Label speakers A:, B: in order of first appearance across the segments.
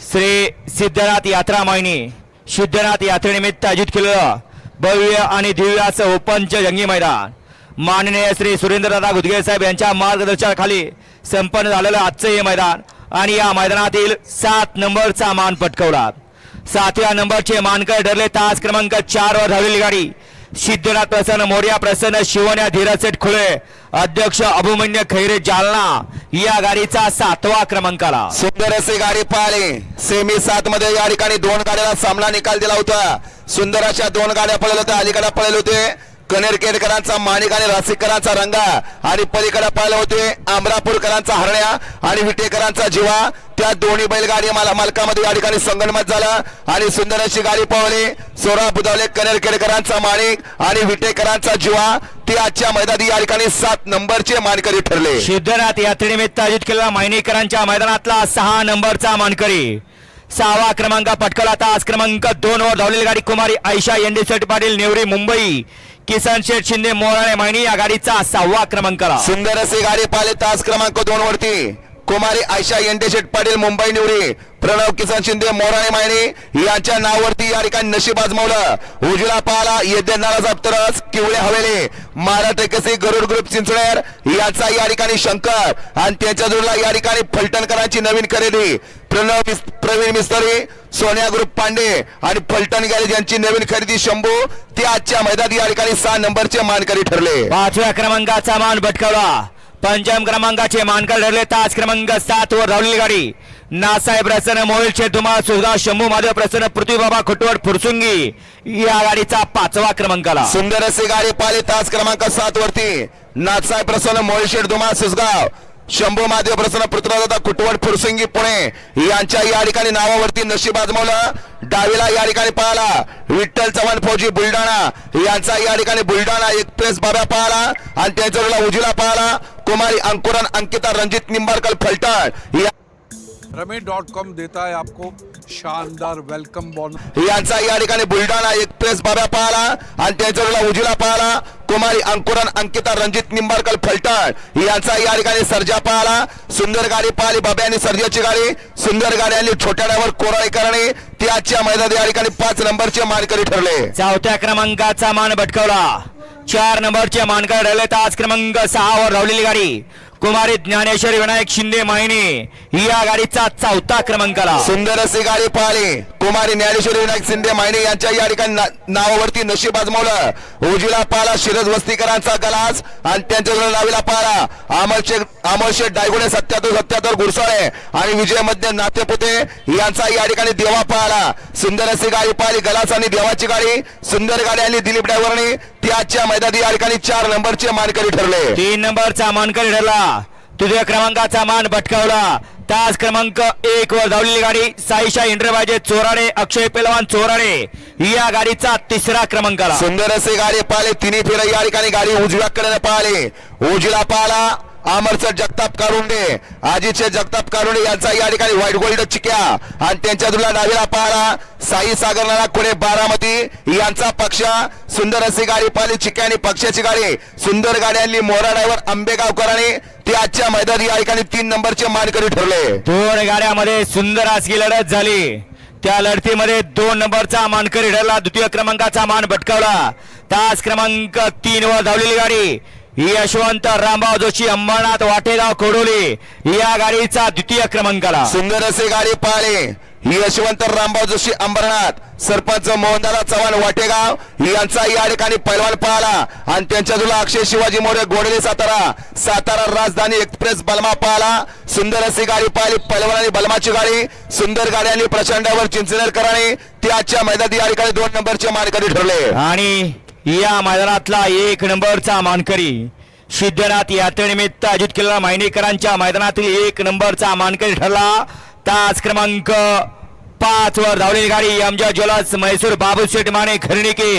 A: श्री सिद्धनाथ यात्रा मोहिनी सिद्धनाथ यात्रेनिमित्त आयोजित केलेलं भव्य आणि दिव्य असं जंगी मैदान. माननीय श्री सुरेंद्रदादा गुदगे साहेब यांच्या मार्गदर्शनाखाली संपन्न झालेलं आजचं हे मैदान आणि या मैदानातील सात नंबरचा मान पटकवला. सातव्या नंबरचे मानकर ठरले तास क्रमांक चार वर धावलेली गाडी. सिद्धनाथ प्रसन्न मोर्या प्रसन्न शिवण्या धीरसेठ खुळे अध्यक्ष अभिमन्य खैरे जालना या गाडीचा सातवा क्रमांक आला
B: सुंदर असे गाडी पळाली सेमी सात मध्ये या ठिकाणी दोन गाड्याला सामना निकाल दिला होता. सुंदर अशा दोन गाड्या पळल्या होत्या. अलीकडे पळले होते कनेरकेरकरांचा माणिक आणि रासिकरांचा रंगा. आणि पलीकडे पाहिले होते आमरापूरकरांचा हरण्या आणि विटेकरांचा जीवा. त्या दोन्ही बैलगाडी माल मालकामध्ये या ठिकाणी संगणमत झाला. आणि सुंदर अशी गाडी पळवली. सोरा बुधावले कनेरकेरकरांचा माणिक आणि विटेकरांचा जीवा. ते आजच्या मैदानी या ठिकाणी सात नंबरचे मानकरी ठरले.
A: सिद्धनाथ यात्रेनिमित्त आयोजित केलेला मायनीकरांच्या मैदानातला सहा नंबरचा मानकरी. सहावा क्रमांक पटकवला तास क्रमांक दोन वर धावलेली गाडी कुमारी आयशा एनडी शेठ पाटील नेवरी मुंबई किसन शेठ शिंदे मोराळे मायनी या गाडीचा सहावा क्रमांक
B: सुंदर असे गाडी पाहिले तास क्रमांक दोन वरती. कुमारी आयशा यंडेशेट पाटील मुंबई निवडी. प्रणव किसन शिंदे मोराणे मायने यांच्या नावावरती या ठिकाणी नशीब आजमावलं. उजला पाला येते नाराज तरस किवळे हवेले. महाराष्ट्र कसे गरुड ग्रुप चिंचणेर यांचा या ठिकाणी शंकर. आणि त्यांच्या जोडला या ठिकाणी फलटणकरांची नवीन खरेदी. प्रणव प्रवीण मिस्त्री सोन्या ग्रुप पांडे आणि फलटण गॅरेज यांची नवीन खरेदी शंभू. ते आजच्या मैदानी या ठिकाणी सहा नंबरचे मानकरी ठरले.
A: पाचव्या क्रमांकाचा मान भटकावला. पंचम क्रमांकाचे मानकर ठरले तास क्रमांक सात वर धावलेली गाडी. नासाहेब प्रसन्न मोहिल शेतुमार सुधा शंभू माधव प्रसन्न पृथ्वीबाबा खुटवड फुरसुंगी या गाडीचा पाचवा क्रमांकाला.
B: सुंदर असे गाडी पाहिले तास क्रमांक सात वरती. नाथसाहेब प्रसन्न मोळशेड दुमा सुसगाव शंभू महादेव प्रसन्न पृथ्वीदादा खुटवड फुरसुंगी पुणे यांच्या या ठिकाणी नावावरती नशीब आजमावलं. डावीला या ठिकाणी पाहला विठ्ठल चव्हाण फौजी बुलढाणा यांचा या ठिकाणी बुलढाणा एक्सप्रेस बाब्या पाहला आणि त्यांच्या उजिला उजला पाहला कुमारी अंकुरन अंकिता रणजित निंबाळकर फलटण. या
C: रमेश डॉट कॉम देता है आपको शानदार वेलकम बोनस
B: यांचा या ठिकाणी बुलढाणा एक्सप्रेस बाब्या पाहला आणि त्यांच्या उजला पाहला. कुमारी अंकुरन अंकिता रणजित निंबाळकर फलटण. यांचा या ठिकाणी सर्जा पाहला. सुंदर गाडी पाहिली बाब्या आणि सर्जाची गाडी. सुंदर गाड्यांनी छोट्या ड्रायव्हर कोराळे करणे. ते आजच्या मैदानात या ठिकाणी पाच नंबरचे मानकरी ठरले.
A: चौथ्या क्रमांकाचा मान भटकवला. चार नंबरचे मानकर ठरले तास क्रमांक सहावर धावलेली गाडी. कुमारी ज्ञानेश्वरी विनायक शिंदे माहिनी. या गाडीचा चौथा क्रमांक आला
B: सुंदर अशी गाडी पाहिली. कुमारी ज्ञानेश्वरी विनायक शिंदे मायने यांच्या या ठिकाणी नावावरती नशीब आजमावलं. उजीला पाला शिरज वस्तीकरांचा गलास आणि त्यांच्या लावीला पाला अमल शेख डायगुडे सत्याहत्तर सत्याहत्तर गुरसाळे आणि विजय मध्य नातेपुते यांचा या ठिकाणी देवा पाहला सुंदर अशी गाडी पाहिली गलास आणि देवाची गाडी. सुंदर गाडी आणि दिलीप डायवरणी ती आजच्या मैदानी या ठिकाणी चार नंबरचे मानकरी ठरले.
A: तीन नंबरचा मानकरी ठरला. तुझ्या क्रमांकाचा मान भटकावला. तास क्रमांक एक वर धावलेली गाडी साईशा इंद्रबाजे चोराडे अक्षय पेलवान चोराडे या गाडीचा तिसरा क्रमांक आला
B: सुंदर असे गाडी पाहिले. तिन्ही फेर या ठिकाणी गाडी उजव्याकडे पाहिले. उजला पाला अमरसर जगताप कारुंडे आजीचे जगताप कारुंडे यांचा या ठिकाणी व्हाईट गोल्ड चिक्या. आणि त्यांच्या तुला डावीला पाहारा साई सागरला कुणे बारामती यांचा पक्ष. सुंदर अशी गाडी पाहिली चिक्या आणि पक्षाची गाडी. सुंदर गाड्यांनी मोरा ड्रायव्हर आंबेगावकरांनी ते आजच्या मैदानी या ठिकाणी तीन नंबरचे मानकरी ठरले.
A: दोन गाड्यामध्ये सुंदर अशी लढत झाली. त्या लढतीमध्ये दोन नंबरचा मानकरी ठरला द्वितीय क्रमांकाचा मान भटकावला. तास क्रमांक तीन वर धावलेली गाडी. यशवंत रामभाऊ जोशी अंबरनाथ वाटेगाव कोडोली या गाडीचा द्वितीय क्रमांक आला
B: सुंदर असे गाडी पाहिले यशवंत रामभाऊ जोशी अंबरनाथ सरपंच मोहनदादा चव्हाण वाटेगाव यांचा या ठिकाणी पैलवान पाहला आणि त्यांच्या तुला अक्षय शिवाजी मोरे गोडले सातारा सातारा राजधानी एक्सप्रेस बलमा पाहला सुंदर अशी गाडी पाहिली पैलवान आणि बलमाची गाडी. सुंदर गाड्यांनी प्रचंडावर चिंचनेरकरांनी ते आजच्या मैदानी या ठिकाणी दोन नंबरचे मानकरी ठरले.
A: आणि या मैदानातला एक नंबरचा मानकरी सिद्धनाथ यात्रेनिमित्त आयोजित केलेला मायनेकरांच्या मैदानातील एक नंबरचा मानकरी ठरला. तास क्रमांक पाच वर धावलेली गाडी आमच्या ज्वलस म्हैसूर बाबू शेठ माने खरणिके.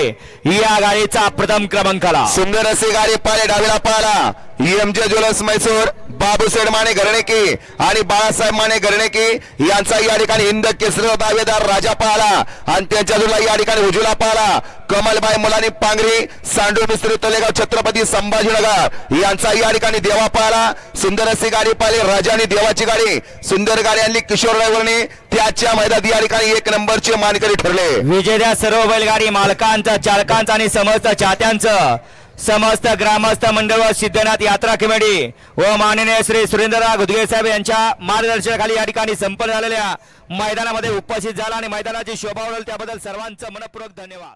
A: या गाडीचा प्रथम क्रमांक आला
B: सुंदर असे गाडी पाहिले डावीला पाहला एमजे ज्वेलर्स मैसूर बाबूसेड माने घरणेकी आणि बाळासाहेब माने घरणेकी यांचा या ठिकाणी हिंद केसरी दावेदार राजा पाहला आणि त्यांच्या जोडला या ठिकाणी उजूला पाहला. कमलबाई मुलानी पांगरी सांडू मिस्त्री तलेगाव छत्रपती संभाजीनगर यांचा या ठिकाणी देवा पाहला. सुंदर अशी गाडी पाहिली राजानी देवाची गाडी. सुंदर गाडी आणली किशोर ड्रायव्हरने त्याच्या मैदानात या ठिकाणी एक नंबरचे मानकरी ठरले.
A: विजेत्या सर्व बैलगाडी मालकांचा चालकांचा आणि समस्त चाहत्यांचं समस्त ग्रामस्थ मंडळ व सिद्धनाथ यात्रा कमिटी व माननीय श्री सुरेंद्रराव घुदगे साहेब यांच्या मार्गदर्शनाखाली या ठिकाणी संपन्न झालेल्या मैदानामध्ये उपस्थित झाला आणि मैदानाची शोभा उडवली त्याबद्दल सर्वांचं मनपूर्वक धन्यवाद.